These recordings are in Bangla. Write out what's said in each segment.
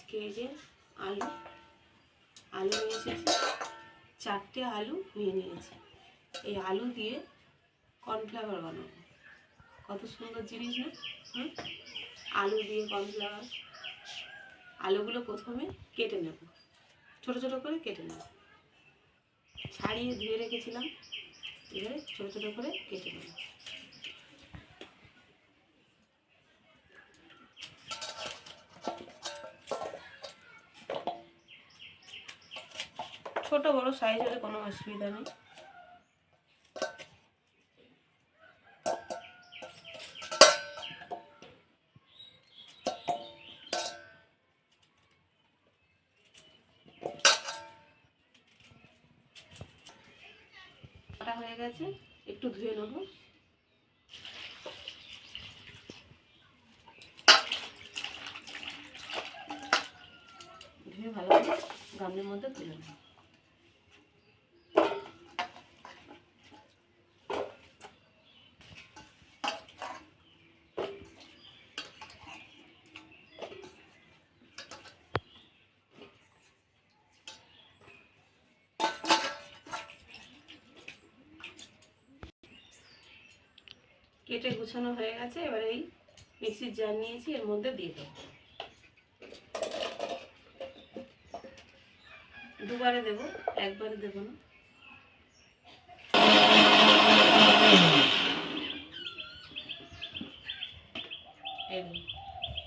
আজকে এই যে আলু আলু নিয়ে এসেছি। চারটে আলু নিয়ে নিয়েছি। এই আলু দিয়ে কর্নফ্লাওয়ার বানাবো। কত সুন্দর জিনিস হুম? আলু দিয়ে কর্নফ্লাওয়ার। আলুগুলো প্রথমে কেটে নেব। ছোট ছোট করে কেটে নেব। ছাড়িয়ে ধুয়ে রেখেছিলাম। এবারে ছোট ছোট করে কেটে নেব। ছোট, বড় সাইজ হলে কোনো অসুবিধা নেই। কাটা হয়ে গেছে, একটু ধুয়ে নেব। ধুয়ে ভালো করে গামলির মধ্যে তুলে নেব। কেটে গুছানো হয়ে গেছে, এবার এই মিক্সির জার নিয়েছি, এর মধ্যে দিয়ে দেবো। দুবারে দেবো, একবারে দেবো না।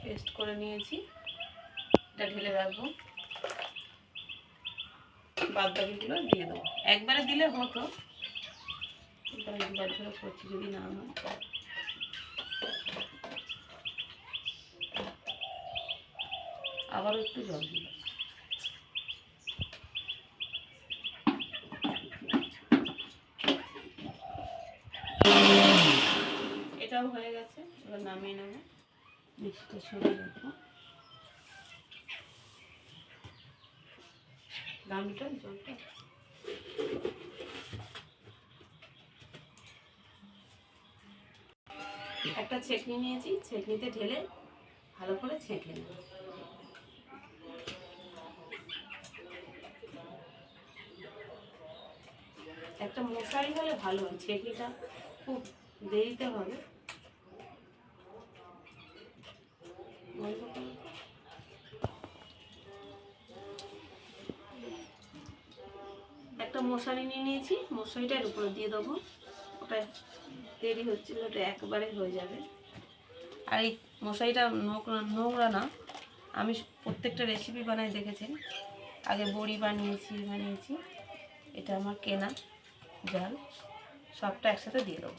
পেস্ট করে নিয়েছি, এটা ঢেলে রাখব। বাদ বাকিগুলো দিয়ে দেবো। একবারে দিলে হতো ধরে করছি যদি না হয়। আবারও একটু জল দিই এটাও হয়ে গেছে, এবার নামিয়ে নেব। মিক্সিটা সরিয়ে রাখব। গামটা জলটা একটা ছেঁকনি নিয়েছি, ছেঁকনিতে ঢেলে ভালো করে ছেঁকে নেব। একটা মশারি হলে ভালো হয়, ছেঁকনিটা খুব দেরিতে হবে। একটা মশারি নিয়ে নিয়েছি মশারিটার উপরে দিয়ে দেবো। ওটা দেরি হচ্ছিল ওটা একবারে হয়ে যাবে। আর এই মশারিটা নোংরা নোংরা না। আমি প্রত্যেকটা রেসিপি বানাই দেখেছেন। আগে বড়ি বানিয়েছি বানিয়েছি। এটা আমার কেনা জাল। সবটা একসাথে দিয়ে দেবো।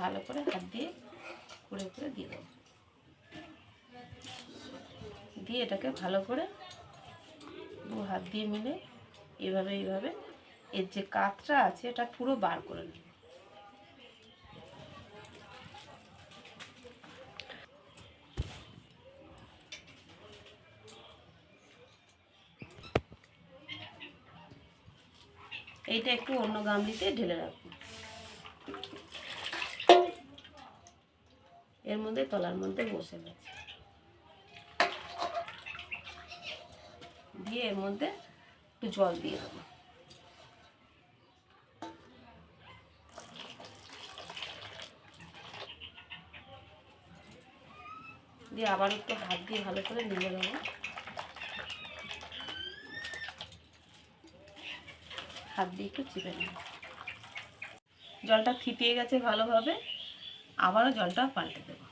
ভালো করে হাত দিয়ে করে করে দিয়ে দেবো। দিয়ে এটাকে ভালো করে দু হাত দিয়ে মিলে এভাবে এইভাবে এর যে কাতটা আছে, এটা পুরো বার করে নেব। এইটা একটু অন্য গামলিতে ঢেলে রাখব। এর মধ্যে তলার মধ্যে বসে গেছে। দিয়ে এর মধ্যে একটু জল দিয়ে দেবো। দিয়ে আবার একটু হাত দিয়ে ভালো করে নিয়ে দেবো হাত দিয়ে একটু চিপে নেব জলটা থিতিয়ে গেছে ভালোভাবে, আবারও জলটা পাল্টে দেবো।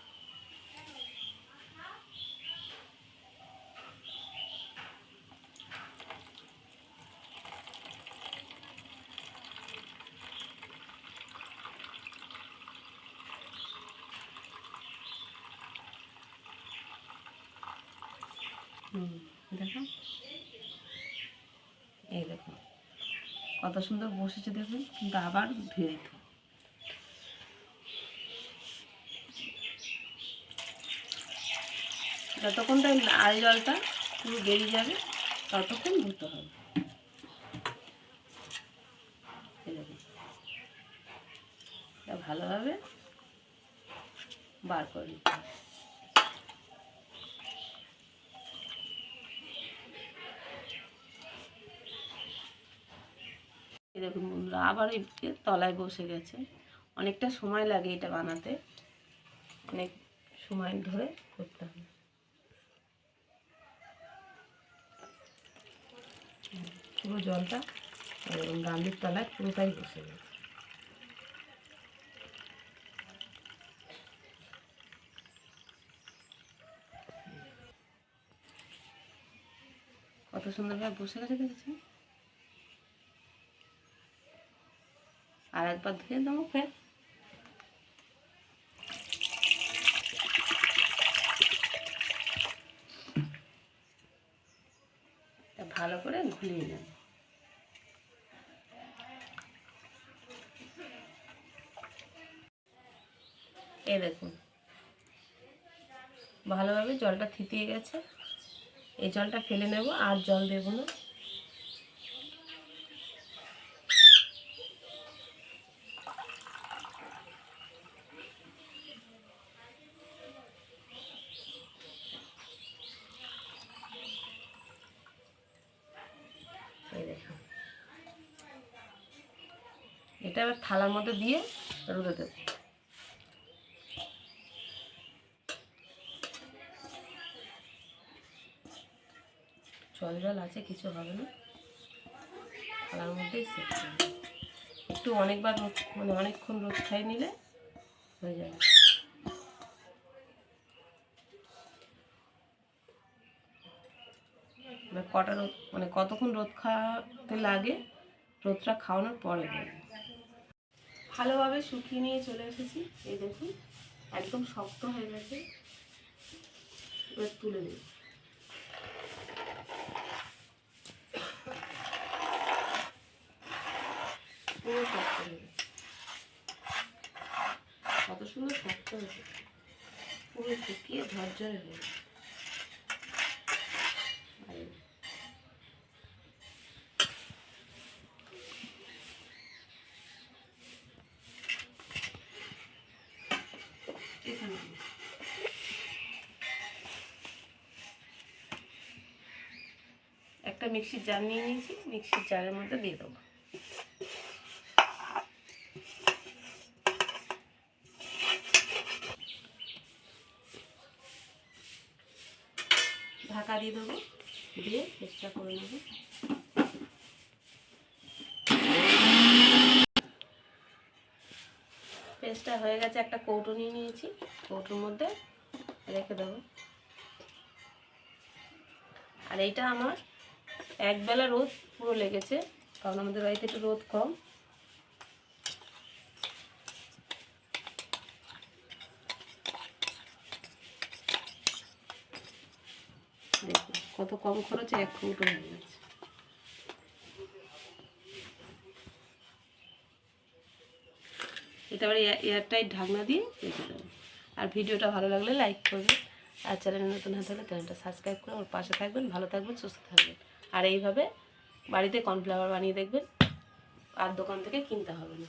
হুম দেখো এই দেখো কত সুন্দর বসেছে দেখুন, কিন্তু আবার ধুয়ে দিতে। যতক্ষণ তাই লাল জলটা পুরো বেরিয়ে যাবে, ততক্ষণ ধুতে হবে। ভালোভাবে বার করে নিতে হবে। দেখুন বন্ধুরা। আবার এই তলায় বসে গেছে। অনেকটা সময় লাগে এটা বানাতে। অনেক সময় ধরে করতে হবে। পুরো জলটা গান্ধির তলায় পুরোটাই বসে গেছে। কত সুন্দরভাবে বসে গেছে দেখেছেন? একবার ধুয়ে দেবো, ফের। ভালো করে ঘুলিয়ে নেব। এই দেখুন, ভালোভাবে জলটা থিতিয়ে গেছে। এই জলটা ফেলে নেব, আর জল দেব না এই দেখুন এটা এবার থালার মধ্যে দিয়ে রোদে দেবো। জল জল আছে, কিছু হবে না। থালার মধ্যেই একটু অনেকবার রোদ মানে অনেকক্ষণ রোদ খাই নিলে হয়ে যাবে। এবার কটা রোদ মানে কতক্ষণ রোদ খাওয়াতে লাগে, রোদটা খাওয়ানোর পরে বলব। ভালোভাবে শুকিয়ে নিয়ে চলে এসেছি। এই দেখুন, একদম শক্ত হয়ে গেছে। এবার তুলে দিই পুরো শক্ত হয়ে গেছে। কত সুন্দর শক্ত হয়েছে। পুরো শুকিয়ে ঝরঝরে হয়ে গেছে আর এই এখানে দিই। একটা মিক্সির জার নিয়ে নিয়েছি, মিক্সির জারের মধ্যে দিয়ে দেবো। ঢাকা দিয়ে দেবো, দিয়ে চেষ্টা করে নেব। পেস্টটা হয়ে গেছে, একটা কৌটো নিয়ে নিয়েছি, কৌটোর মধ্যে রেখে দেবো। আর এইটা আমার একবেলা রোদ পুরো লেগেছে, কারণ আমাদের বাড়িতে একটু রোদ কম। দেখুন, কত কম খরচে এক হয়ে গেছে। এটা আবার এয়ারটাইট ঢাকনা দিয়ে রেখে আর ভিডিওটা ভালো লাগলে লাইক করবেন। আর চ্যানেলে নতুন হতে হলে চ্যানেলটা সাবস্ক্রাইব করে ওর পাশে থাকবেন, ভালো থাকবেন, সুস্থ থাকবেন। আর এইভাবে বাড়িতে কর্নফ্লাওয়ার বানিয়ে দেখবেন। আর দোকান থেকে কিনতে হবে না।